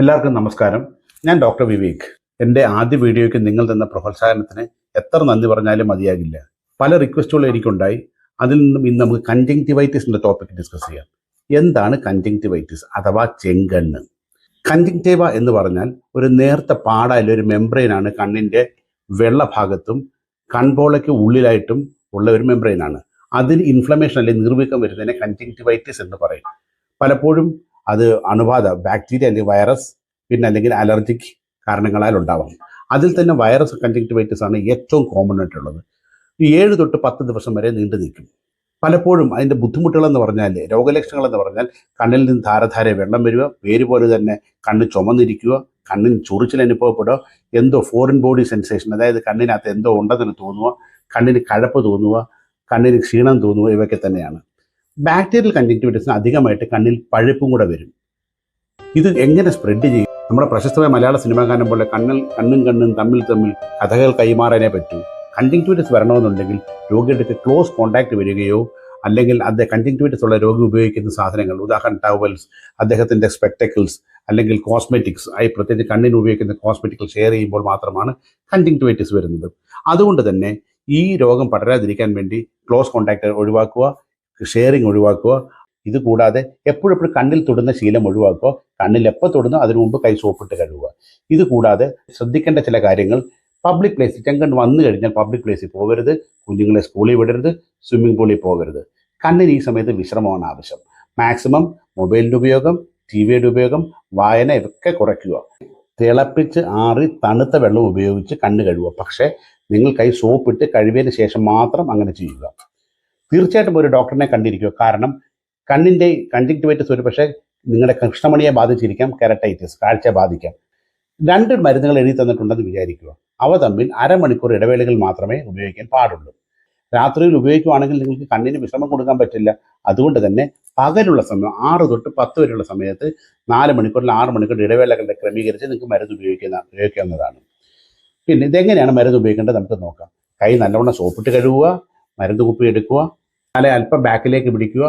എല്ലാവർക്കും നമസ്കാരം. ഞാൻ ഡോക്ടർ വിവേക്. എന്റെ ആദ്യ വീഡിയോയ്ക്ക് നിങ്ങൾ തന്ന പ്രോത്സാഹനത്തിന് എത്ര നന്ദി പറഞ്ഞാലും മതിയാകില്ല. പല റിക്വസ്റ്റുകളും എനിക്കുണ്ടായി. അതിൽ നിന്നും ഇന്ന് നമുക്ക് കഞ്ചങ്ടിവൈറ്റിസിന്റെ ടോപ്പിക് ഡിസ്കസ് ചെയ്യാം. എന്താണ് കഞ്ചങ്ടിവൈറ്റിസ് അഥവാ ചെങ്കണ്ണ്? കഞ്ചങ്ടേവ എന്ന് പറഞ്ഞാൽ ഒരു നേർത്ത പാടായാലും ഒരു മെംബ്രെയിനാണ് കണ്ണിന്റെ വെള്ള ഭാഗത്തും കൺപോളയ്ക്ക് ഉള്ളിലായിട്ടും ഉള്ള ഒരു മെംബ്രെയിനാണ് അതിന് ഇൻഫ്ലമേഷൻ അല്ലെങ്കിൽ നിർവീക്കം വരുന്നതിനെ കഞ്ചങ്ടിവൈറ്റിസ് എന്ന് പറയും. പലപ്പോഴും അത് അണുബാധ ബാക്ടീരിയ അല്ലെങ്കിൽ വൈറസ് പിന്നെ അല്ലെങ്കിൽ അലർജിക് കാരണങ്ങളാൽ ഉണ്ടാവാം. അതിൽ തന്നെ വൈറസ് കഞ്ചങ്ടിവൈറ്റിസ് ആണ് ഏറ്റവും കോമൺ ആയിട്ടുള്ളത്. ഏഴ് തൊട്ട് പത്ത് ദിവസം വരെ നീണ്ടു നിൽക്കും. പലപ്പോഴും അതിന്റെ ബുദ്ധിമുട്ടുകളെന്ന് പറഞ്ഞാൽ രോഗലക്ഷണങ്ങളെന്ന് പറഞ്ഞാൽ കണ്ണിൽ നിന്ന് ധാരധാര വെള്ളം വരിക പേര് പോലെ തന്നെ കണ്ണ് ചുമന്നിരിക്കുക കണ്ണിന് ചൊറിച്ചിൽ അനുഭവപ്പെടുക എന്തോ ഫോറിൻ ബോഡി സെൻസേഷൻ അതായത് കണ്ണിനകത്ത് എന്തോ ഉണ്ടെന്ന് തോന്നുക കണ്ണിന് കഴപ്പ് തോന്നുക കണ്ണിന് ക്ഷീണം തോന്നുക ഇവയൊക്കെ തന്നെയാണ്. ബാക്ടീരിയൽ കഞ്ചക്ടിവിറ്റീസിന് അധികമായിട്ട് കണ്ണിൽ പഴുപ്പും കൂടെ വരും. ഇത് എങ്ങനെ സ്പ്രെഡ് ചെയ്യും? നമ്മുടെ പ്രശസ്തമായ മലയാള സിനിമാ ഗാനം പോലെ കണ്ണിൽ കണ്ണും കണ്ണും തമ്മിൽ തമ്മിൽ കഥകൾ കൈമാറാനേ പറ്റൂ. കഞ്ചക്ടിവിറ്റീസ് വരണമെന്നുണ്ടെങ്കിൽ രോഗിയുടെ ക്ലോസ് കോൺടാക്ട് വരികയോ അല്ലെങ്കിൽ അദ്ദേഹം കഞ്ചക്ടിവിറ്റീസ് ഉള്ള രോഗി ഉപയോഗിക്കുന്ന സാധനങ്ങൾ ഉദാഹരണം ടവൽസ് അദ്ദേഹത്തിന്റെ സ്പെക്ടക്കിൾസ് അല്ലെങ്കിൽ കോസ്മെറ്റിക്സ് ആയി പ്രത്യേകിച്ച് കണ്ണിന് ഉപയോഗിക്കുന്ന കോസ്മെറ്റിക്സ് ഷെയർ ചെയ്യുമ്പോൾ മാത്രമാണ് കഞ്ചക്ടിവൈറ്റിസ് വരുന്നത്. അതുകൊണ്ട് തന്നെ ഈ രോഗം പടരാതിരിക്കാൻ വേണ്ടി ക്ലോസ് കോൺടാക്ട് ഒഴിവാക്കുക ഷെയറിങ് ഒഴിവാക്കുക. ഇത് കൂടാതെ എപ്പോഴെപ്പോഴും കണ്ണിൽ തൊടുന്ന ശീലം ഒഴിവാക്കുക. കണ്ണിൽ എപ്പോൾ തൊടുന്നോ അതിനു മുമ്പ് കൈ സോപ്പിട്ട് കഴുകുക. ഇത് കൂടാതെ ശ്രദ്ധിക്കേണ്ട ചില കാര്യങ്ങൾ. പബ്ലിക് പ്ലേസിൽ ചെങ്കണ്ണ് വന്നു കഴിഞ്ഞാൽ പബ്ലിക് പ്ലേസിൽ പോകരുത്. കുഞ്ഞുങ്ങളെ സ്കൂളിൽ വിടരുത്. സ്വിമ്മിംഗ് പൂളിൽ പോകരുത്. കണ്ണിന് ഈ സമയത്ത് വിശ്രമമാണ് ആവശ്യം. മാക്സിമം മൊബൈലിന്റെ ഉപയോഗം ടി വിയുടെ ഉപയോഗം വായന ഇതൊക്കെ കുറയ്ക്കുക. തിളപ്പിച്ച് ആറി തണുത്ത വെള്ളം ഉപയോഗിച്ച് കണ്ണ് കഴുകുക. പക്ഷേ നിങ്ങൾ കൈ സോപ്പിട്ട് കഴുകിയതിന് ശേഷം മാത്രം അങ്ങനെ ചെയ്യുക. തീർച്ചയായിട്ടും ഒരു ഡോക്ടറിനെ കണ്ടിരിക്കുക. കാരണം കണ്ണിന്റെ കൺജക്റ്റിവൈറ്റിസ് ഒരു പക്ഷേ നിങ്ങളുടെ കൃഷ്ണമണിയെ ബാധിച്ചിരിക്കാം കെരട്ടൈറ്റിസ് കാഴ്ച ബാധിക്കാം. രണ്ട് മരുന്നുകൾ എഴുതി തന്നിട്ടുണ്ടെന്ന് വിചാരിക്കുക. അവ തമ്മിൽ അരമണിക്കൂർ ഇടവേളകൾ മാത്രമേ ഉപയോഗിക്കാൻ പാടുള്ളൂ. രാത്രിയിൽ ഉപയോഗിക്കുകയാണെങ്കിൽ നിങ്ങൾക്ക് കണ്ണിന് വിശ്രമം കൊടുക്കാൻ പറ്റില്ല. അതുകൊണ്ട് തന്നെ പകലുള്ള സമയം ആറ് തൊട്ട് പത്ത് വരെയുള്ള സമയത്ത് നാല് മണിക്കൂറിൽ ആറ് മണിക്കൂർ ഇടവേളകളുടെ ക്രമീകരിച്ച് നിങ്ങൾക്ക് മരുന്ന് ഉപയോഗിക്കുന്ന ഉപയോഗിക്കാവുന്നതാണ്. പിന്നെ ഇതെങ്ങനെയാണ് മരുന്ന് ഉപയോഗിക്കേണ്ടത് നമുക്ക് നോക്കാം. കൈ നല്ലവണ്ണം സോപ്പിട്ട് കഴുകുക മരുന്ന് കുപ്പി എടുക്കുക തല അല്പം ബാക്കിലേക്ക് പിടിക്കുക.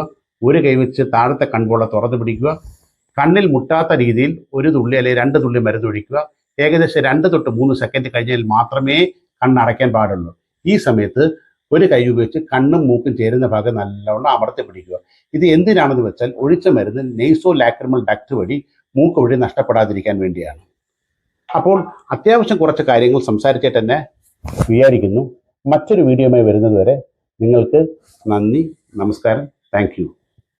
ഒരു കൈ വെച്ച് താഴത്തെ കൺപോള തുറന്ന് പിടിക്കുക. കണ്ണിൽ മുട്ടാത്ത രീതിയിൽ ഒരു തുള്ളി അല്ലെങ്കിൽ രണ്ട് തുള്ളി മരുന്ന് ഒഴിക്കുക. ഏകദേശം രണ്ട് തൊട്ട് മൂന്ന് സെക്കൻഡ് കഴിഞ്ഞാൽ മാത്രമേ കണ്ണടയ്ക്കാൻ പാടുള്ളൂ. ഈ സമയത്ത് ഒരു കൈ ഉപയോഗിച്ച് കണ്ണും മൂക്കും ചേരുന്ന ഭാഗം നല്ലവണ്ണം അമർത്തി പിടിക്കുക. ഇത് എന്തിനാണെന്ന് വെച്ചാൽ ഒഴിച്ച മരുന്ന് നെയ്സോ ലാക്രിമൽ ഡക്ട് വഴി മൂക്ക് വഴി നഷ്ടപ്പെടാതിരിക്കാൻ വേണ്ടിയാണ്. അപ്പോൾ അത്യാവശ്യം കുറച്ച് കാര്യങ്ങൾ സംസാരിച്ചിട്ട് തന്നെ വിചാരിക്കുന്നു. മറ്റൊരു വീഡിയോയുമായി വരുന്നത് വരെ നിങ്ങൾക്ക് നന്ദി നമസ്കാരം. താങ്ക്